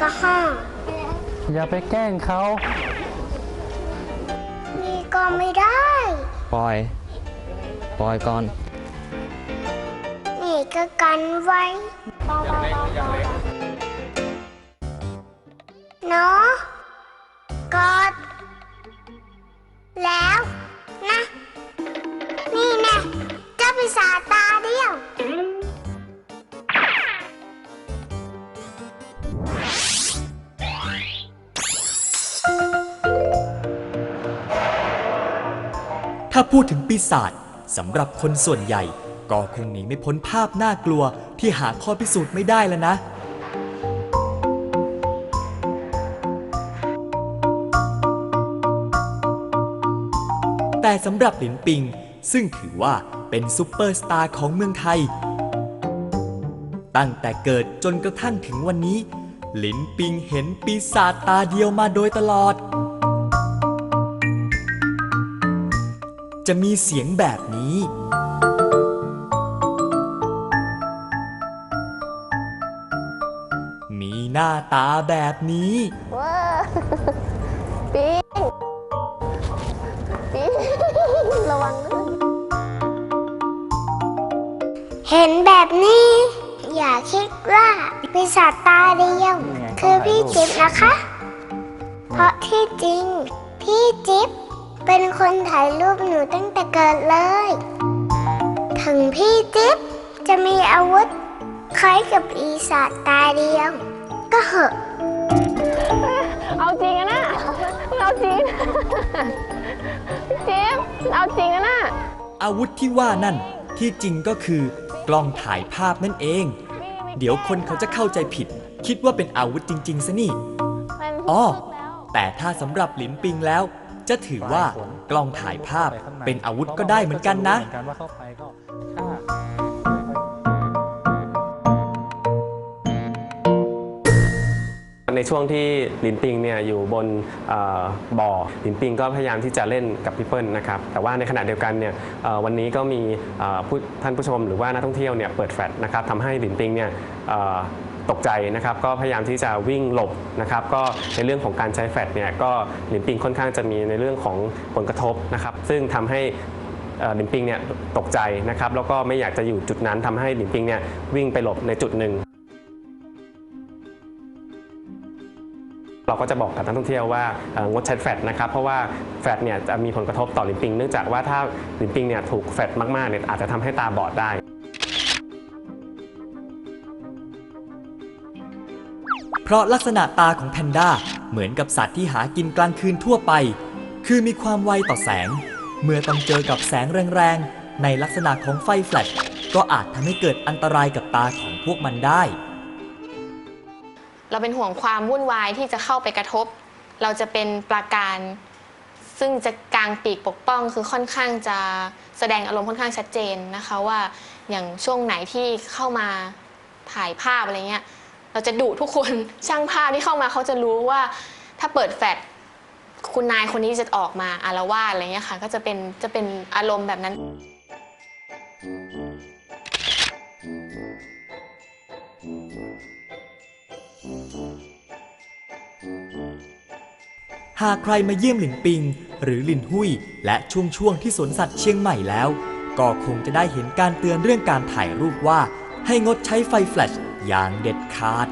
ก็ห้องอย่าไปแกล้งเขา นี่ก็ไม่ได้ ปล่อย ปล่อยก่อน นี่ก็กันไว้เนาะกอด แล้วนะ นี่แน่เจ้าปีศาจตา ถ้าพูดถึงปีศาจสำหรับคนส่วนใหญ่ ก็คงหนีไม่พ้นภาพน่ากลัวที่หาข้อพิสูจน์ไม่ได้แล้วนะ แต่สำหรับหลินปิง ซึ่งถือว่าเป็นซูเปอร์สตาร์ของเมืองไทย ตั้งแต่เกิดจนกระทั่งถึงวันนี้ หลินปิงเห็นปีศาจตาเดียวมาโดยตลอด จะมีเสียงแบบนี้ มีหน้าตาแบบนี้ว้าปิงปิงระวังเห็นแบบนี้ อย่าคิดว่าปีศาจตาเดียว คือพี่จิ๊บนะคะ เพราะที่จริง พี่จิ๊บ เป็นคนถ่ายรูปหนูตั้งแต่เกิดเลย ถึงพี่จิ๊บจะมีอาวุธ คล้ายกับปีศาจตาเดียว ก็เหอะ เอาจริงอะนะเอาจริงพี่จิ๊บเอาจริงอะนะอาวุธที่ว่านั่นที่จริงก็คือกล้องถ่ายภาพนั่นเอง เดี๋ยวคนเขาจะเข้าใจผิด คิดว่าเป็นอาวุธจริง ๆซะนี่มันอ๋อแล้วแต่ถ้าสำหรับหลินปิงแล้ว จะถือว่ากล้องถ่ายภาพเป็นอาวุธก็ได้เหมือนกันนะ ในช่วงที่ลินปิงเนี่ยอยู่บนเออบ่อลินปิงก็พยายามที่จะเล่นกับพี่เปิ้ลนะครับแต่ว่าในขณะเดียวกันเนี่ยเอ่อวันนี้ก็มีเอ่อผู้ท่านผู้ชมหรือว่านักท่องเที่ยวเนี่ยเปิดแฟลชนะครับทำให้ลินปิงเนี่ยเอ่อ ตกใจนะครับก็พยายามที่จะวิ่งหลบนะครับก็ในเรื่องของการใช้แฟลชเนี่ยก็หลินปิงค่อนข้างจะมีในเรื่องของผลกระทบนะครับซึ่งทำให้เอ่อลินปิงเนี่ยตกใจนะครับแล้วก็ไม่อยากจะอยู่จุดนั้นทำให้หลินปิงเนี่ยวิ่งไปหลบในจุดหนึ่งเราก็จะบอกกับนักท่องเที่ยวว่างดใช้แฟลชนะครับเพราะว่าแฟลชเนี่ยจะมีผลกระทบต่อลินปิงเนื่องจากว่าถ้าลินปิงเนี่ยถูกแฟลชมากๆเนี่ยอาจจะทำให้ตาบอดได้ เพราะลักษณะตาของแพนด้าเหมือนกับสัตว์ที่หากินกลางคืนทั่วไป คือมีความไวต่อแสง เมื่อต้องเจอกับแสงแรงๆ ในลักษณะของไฟแฟลชก็อาจทำให้เกิดอันตรายกับตาของพวกมันได้ เราเป็นห่วงความวุ่นวายที่จะเข้าไปกระทบ เราจะเป็นปราการ ซึ่งจะกางปีกปกป้องคือค่อนข้างจะแสดงอารมณ์ค่อนข้างชัดเจนนะคะว่าอย่างช่วงไหนที่เข้ามาถ่ายภาพอะไรเงี้ย เราจะดุทุกคนช่างภาพที่เข้ามาเขาจะรู้ว่าถ้าเปิดแฟลชคุณนายคนนี้จะออกมาอารวาสอะไรเงี้ยค่ะ ก็จะเป็นจะเป็นอารมณ์แบบนั้น หากใครมาเยี่ยมหลินปิง หรือหลินหุยและช่วงช่วงที่สวนสัตว์เชียงใหม่แล้ว ก็คงจะได้เห็นการเตือนเรื่องการถ่ายรูปว่า ให้งดใช้ไฟแฟลช อย่างเด็ดขาด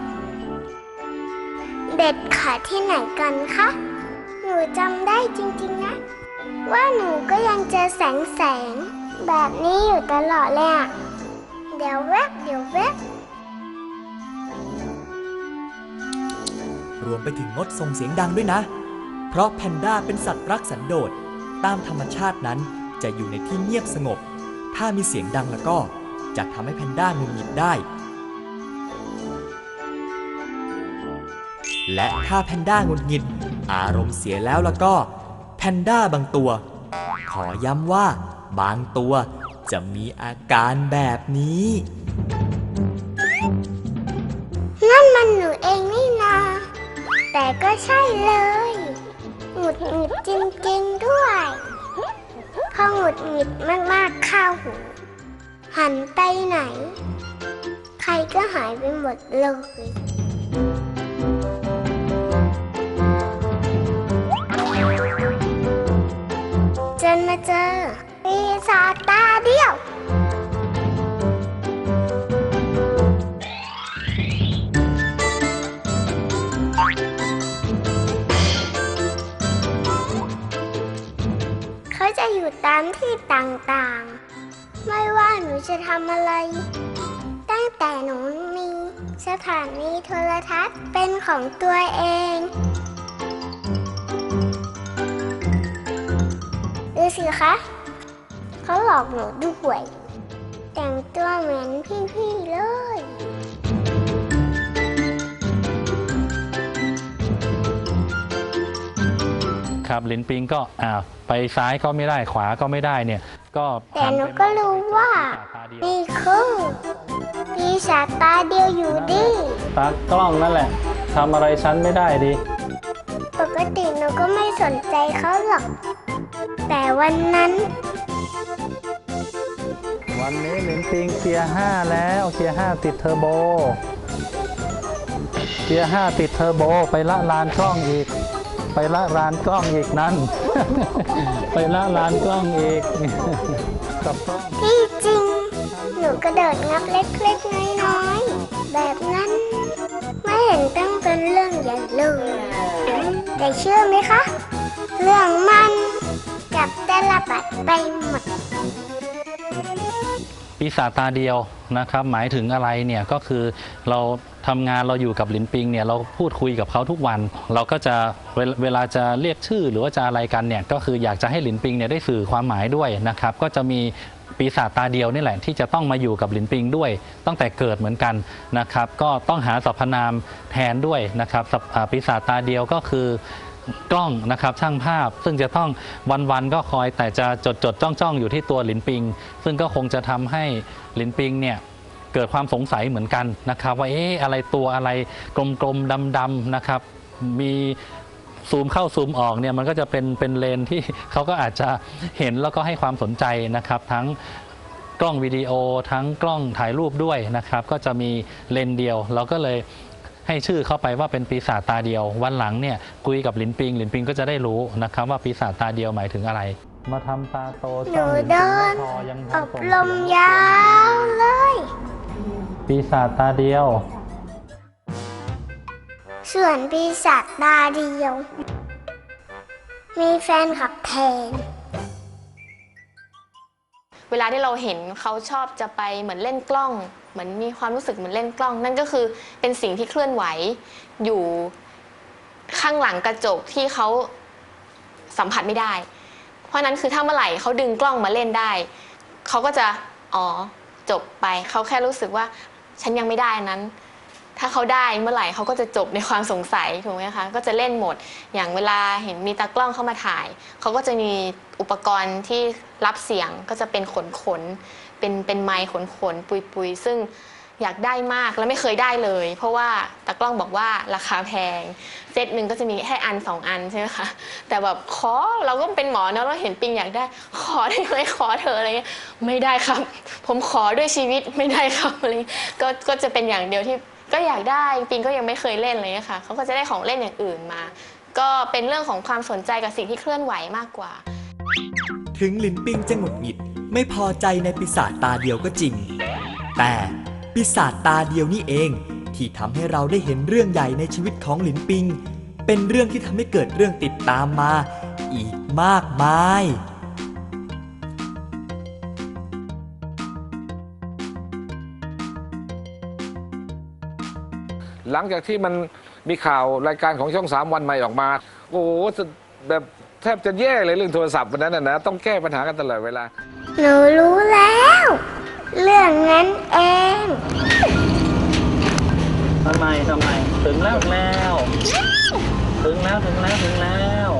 เด็ดขาดที่ไหนกันคะ หนูจำได้จริงๆนะ ว่าหนูก็ยังเจอแสงแสงๆแบบนี้อยู่ตลอดเลยอะเดี๋ยวแวบเดี๋ยวแวบรวมไปถึงงดส่งเสียงดังด้วยนะ เพราะแพนด้าเป็นสัตว์รักสันโดษ ตามธรรมชาตินั้นจะอยู่ในที่เงียบสงบ ถ้ามีเสียงดังแล้วก็ จะทำให้แพนด้าหงุดหงิดได้ และถ้าแพนด้างุดหงิด อารมณ์เสียแล้วแล้วก็แพนด้าบางตัว ขอย้ำว่าบางตัวจะมีอาการแบบนี้ นั่นมันหนูเองนี่นา แต่ก็ใช่เลยหงุดหงิดจริงๆด้วย พอหงุดหงิดมากๆเข้าหูหันไปไหน ใครก็หายไปหมดเลย มาเจอปีศาจตาเดียว เขาจะอยู่ตามที่ต่างๆ ไม่ว่าหนูจะทำอะไร ตั้งแต่หนูมีสถานีโทรทัศน์เป็นของตัวเอง สิคะเขาหลอกหนูด้วย แต่งตัวเหมือนพี่ๆเลยครับลินปิงก็อ่าไปซ้ายก็ไม่ได้ขวาก็ไม่ได้เนี่ย ก็แต่หนูก็รู้ว่านี่คือปีศาจตาเดียวอยู่ดี ตากล้องนั่นแหละทำอะไรฉันไม่ได้ดิปกติหนูก็ไม่สนใจเขาหรอก แต่วันนั้น วันนี้ลินปิงเกียร์ห้าแล้วเกียร์ห้าติดเทอร์โบ เกียร์ห้าติดเทอร์โบไปละลานกล้องอีก ไปละลานกล้องอีกนั่น ไปละลานกล้องอีกกับกล้องที่จริง หนูกระโดดงับเล็กๆน้อยๆแบบนั้น ไม่เห็นต้องเป็นเรื่องใหญ่เลยแต่เชื่อไหมคะ เรื่องมัน กลับแต่ละบัดไปหมด ปีศาจตาเดียวนะครับ หมายถึงอะไรเนี่ยก็คือเราทำงานเราอยู่กับลินปิงเนี่ยเราพูดคุยกับเขาทุกวัน เราก็จะเวลเวลาจะเรียกชื่อหรือว่าจะอะไรกันเนี่ยก็คืออยากจะให้ลินปิงเนี่ยได้สื่อความหมายด้วยนะครับ ก็จะมีปีศาจตาเดียวนี่แหละที่จะต้องมาอยู่กับลินปิงด้วย ตั้งแต่เกิดเหมือนกันนะครับ ก็ต้องหาสรรพนามแทนด้วยนะครับสัพอ่าปีศาจตาเดียวก็คือ กล้องนะครับช่างภาพ ซึ่งจะต้องวันๆก็คอยแต่จะจดจดจ้องจ้องอยู่ที่ตัวหลินปิง ซึ่งก็คงจะทำให้หลินปิงเนี่ยเกิดความสงสัยเหมือนกันนะครับ ว่าเอ๊ะอะไรตัวอะไรกลมๆดำๆนะครับ มีซูมเข้าซูมออกเนี่ยมันก็จะเป็นเป็นเลนที่เขาก็อาจจะเห็นแล้วก็ให้ความสนใจนะครับ ทั้งกล้องวิดีโอทั้งกล้องถ่ายรูปด้วยนะครับ ก็จะมีเลนเดียว เราก็เลย ให้ชื่อเข้าไปว่าเป็นปีศาจตาเดียว วันหลังเนี่ยคุยกับลินปิงลินปิงก็จะได้รู้นะครับว่าปีศาจตาเดียวหมายถึงอะไร มาทำตาโตหนูเดินอบรมยาวเลย ปีศาจตาเดียว ส่วนปีศาจตาเดียว มีแฟนขับแทนเวลาที่เราเห็นเขาชอบจะไปเหมือนเล่นกล้อง เหมือนมีความรู้สึกเหมือนเล่นกล้อง นั่นก็คือเป็นสิ่งที่เคลื่อนไหวอยู่ข้างหลังกระจกที่เขาสัมผัสไม่ได้ เพราะนั้นคือถ้าเมื่อไหร่เขาดึงกล้องมาเล่นได้ เขาก็จะอ๋อจบไป เขาแค่รู้สึกว่าฉันยังไม่ได้นั้น ถ้าเขาได้เมื่อไหร่เขาก็จะจบในความสงสัยถูกไหมคะ ก็จะเล่นหมด อย่างเวลาเห็นมีตากล้องเข้ามาถ่าย เขาก็จะมีอุปกรณ์ที่รับเสียงก็จะเป็นขนขน เป็นเป็นไมค์ขนขนๆปุยปุยๆซึ่งอยากได้มากแล้วไม่เคยได้เลย เพราะว่าตากล้องบอกว่าราคาแพง เซตหนึ่งก็จะมีแค่อันสองอันใช่ไหมคะแต่แบบขอเราก็เป็นหมอเนอะเราเห็นปิงอยากได้ ขอได้ไหมขอเธออะไรเงี้ยไม่ได้ครับ ผมขอด้วยชีวิตไม่ได้ครับอะไรก็ก็จะเป็นอย่างเดียวที่ก็อยากได้ปิงก็ยังไม่เคยเล่นเลยค่ะเขาก็จะได้ของเล่นอย่างอื่นมา ก็เป็นเรื่องของความสนใจกับสิ่งที่เคลื่อนไหวมากกว่า ถึงลินปิงจะหงุดหงิด ไม่พอใจในปีศาจตาเดียวก็จริง แต่ปีศาจตาเดียวนี่เอง ที่ทำให้เราได้เห็นเรื่องใหญ่ในชีวิตของหลินปิง เป็นเรื่องที่ทำให้เกิดเรื่องติดตามมา อีกมากมายหลังจากที่มันมีข่าวรายการของช่องสามวันใหม่ออกมา โอ้โหแบบแทบจะแย่เลยเรื่องโทรศัพท์วันนั้นนะต้องแก้ปัญหากันตลอดเวลา หนูรู้แล้ว เรื่องนั้นเอง ทำไมทำไม ถึงแล้วแล้ว ถึงแล้วถึงแล้วถึงแล้ว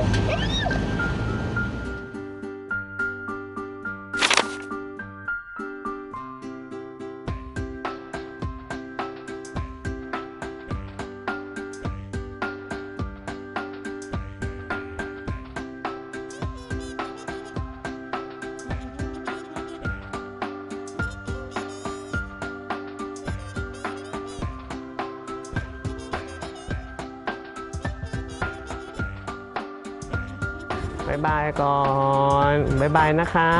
ายบายก่อนบายบายนะคะ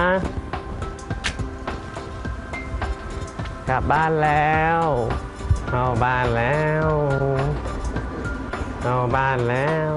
กลับบ้านแล้วเข้าบ้านแล้วเข้าบ้านแล้ว